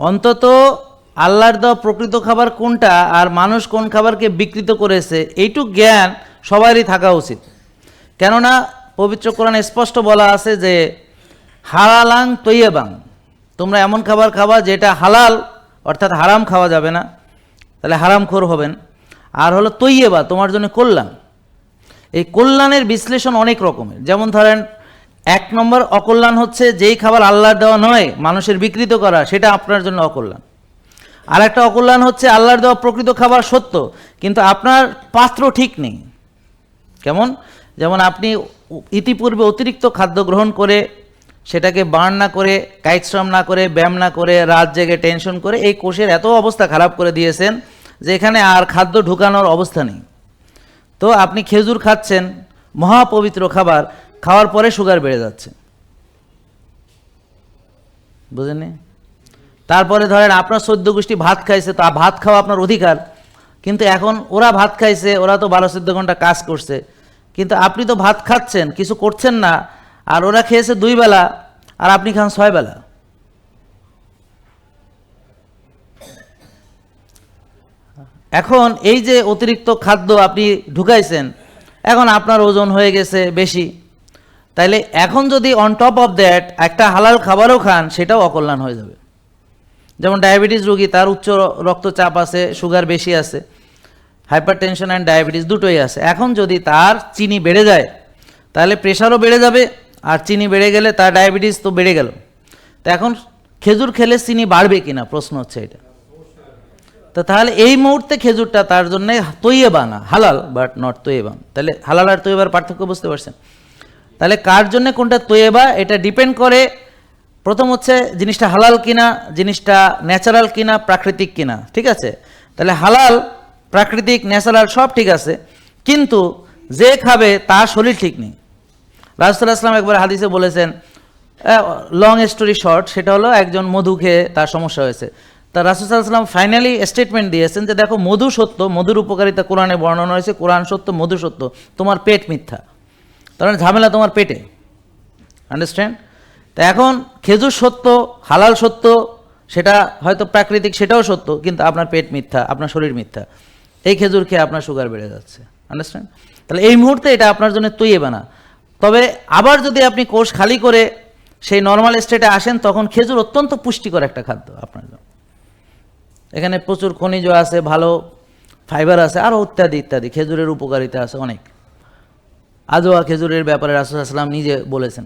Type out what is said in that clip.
অন্তত আল্লাহর দেওয়া প্রকৃত খাবার কোনটা আর মানুষ কোন খাবারকে বিকৃত করেছে, এইটুক জ্ঞান সবারই থাকা উচিত। কেননা পবিত্র কোরআনে স্পষ্ট বলা আছে যে, হালালাং তৈয়াবাং, তোমরা এমন খাবার খাবা যেটা হালাল, অর্থাৎ হারাম খাওয়া যাবে না, তাহলে হারামখোর হবেন। আর হলো তৈয়েবা, তোমার জন্য কল্যাণ। এই কল্যাণের বিশ্লেষণ অনেক রকমের। যেমন ধরেন এক নম্বর অকল্যাণ হচ্ছে যেই খাবার আল্লাহর দেওয়া নয়, মানুষের বিকৃত করা, সেটা আপনার জন্য অকল্যাণ। আর একটা অকল্যাণ হচ্ছে আল্লাহর দেওয়া প্রকৃত খাবার সত্য, কিন্তু আপনার পাত্র ঠিক নেই। কেমন? যেমন আপনি ইতিপূর্বে অতিরিক্ত খাদ্য গ্রহণ করে, সেটাকে বার্ন না করে কায়িকশ্রম না করে, ব্যায়াম না করে, রাত জেগে টেনশন করে, এই কোষের এত অবস্থা খারাপ করে দিয়েছেন যে এখানে আর খাদ্য ঢুকানোর অবস্থা নেই। তো আপনি খেজুর খাচ্ছেন, মহাপবিত্র খাবার খাওয়ার পরে সুগার বেড়ে যাচ্ছে। বুঝেননি? তারপরে ধরেন আপনার সদ্য গোষ্ঠী ভাত খাইছে, তা ভাত খাওয়া আপনার অধিকার। কিন্তু এখন ওরা ভাত খাইছে, ওরা তো বারো চোদ্দ ঘণ্টা কাজ করছে। কিন্তু আপনি তো ভাত খাচ্ছেন, কিছু করছেন না, আর ওরা খেয়েছে দুই বেলা, আর আপনি খান ছয় বেলা। এখন এই যে অতিরিক্ত খাদ্য আপনি ঢুকাইছেন, এখন আপনার ওজন হয়ে গেছে বেশি। তাইলে এখন যদি অন টপ অফ দ্যাট একটা হালাল খাবারও খান, সেটাও অকল্যাণ হয়ে যাবে। যেমন ডায়াবেটিস রোগী, তার উচ্চ রক্তচাপ আছে সুগার বেশি আছে হাইপার টেনশন অ্যান্ড ডায়াবেটিস দুটোই আছে। এখন যদি তার চিনি বেড়ে যায়, তাহলে প্রেশারও বেড়ে যাবে, আর চিনি বেড়ে গেলে তার ডায়াবেটিস তো বেড়ে গেল। তো এখন খেজুর খেলে চিনি বাড়বে কিনা, প্রশ্ন হচ্ছে এটা। তো তাহলে এই মুহূর্তে খেজুরটা তার জন্য তৈয়েবা বানা হালাল বাট নট তৈয়ে বান তাহলে হালাল আর তৈয়েবার পার্থক্য বুঝতে পারছেন? তাহলে কার জন্য কোনটা তৈয়েবা? এটা ডিপেন্ড করে, প্রথম হচ্ছে জিনিসটা হালাল কিনা, জিনিসটা ন্যাচারাল কিনা, প্রাকৃতিক কিনা, ঠিক আছে? তাহলে হালাল, প্রাকৃতিক ন্যাচারাল সব ঠিক আছে, কিন্তু যে খাবে তার শরীর ঠিক নেই। রাজুল্লাহ আসলাম একবার হাদিসে বলেছেন লং স্টোরি শর্ট সেটা হলো একজন মধু খেয়ে তার সমস্যা হয়েছে। তা রাসুসাল্লাম ফাইনালি স্টেটমেন্ট দিয়েছেন যে দেখো মধু সত্য, মধুর উপকারিতা কোরআনে বর্ণনা হয়েছে, কোরআন সত্য, মধু সত্য, তোমার পেট মিথ্যা। তার মানে ঝামেলা তোমার পেটে। আন্ডারস্ট্যান্ড তা এখন খেজুর সত্য, হালাল সত্য, সেটা হয়তো প্রাকৃতিক, সেটাও সত্য, কিন্তু আপনার পেট মিথ্যা, আপনার শরীর মিথ্যা। এই খেজুর খেয়ে আপনার সুগার বেড়ে যাচ্ছে। আন্ডারস্ট্যান্ড তাহলে এই মুহূর্তে এটা আপনার জন্য তৈয়ে বানা তবে আবার যদি আপনি কোষ খালি করে সেই নর্মাল স্টেটে আসেন, তখন খেজুর অত্যন্ত পুষ্টিকর একটা খাদ্য আপনার জন্য। এখানে প্রচুর খনিজ আছে, ভালো ফাইবার আছে আরও ইত্যাদি ইত্যাদি। খেজুরের উপকারিতা আছে অনেক। আজোয়া খেজুরের ব্যাপারে রাসুল আসলাম নিজে বলেছেন।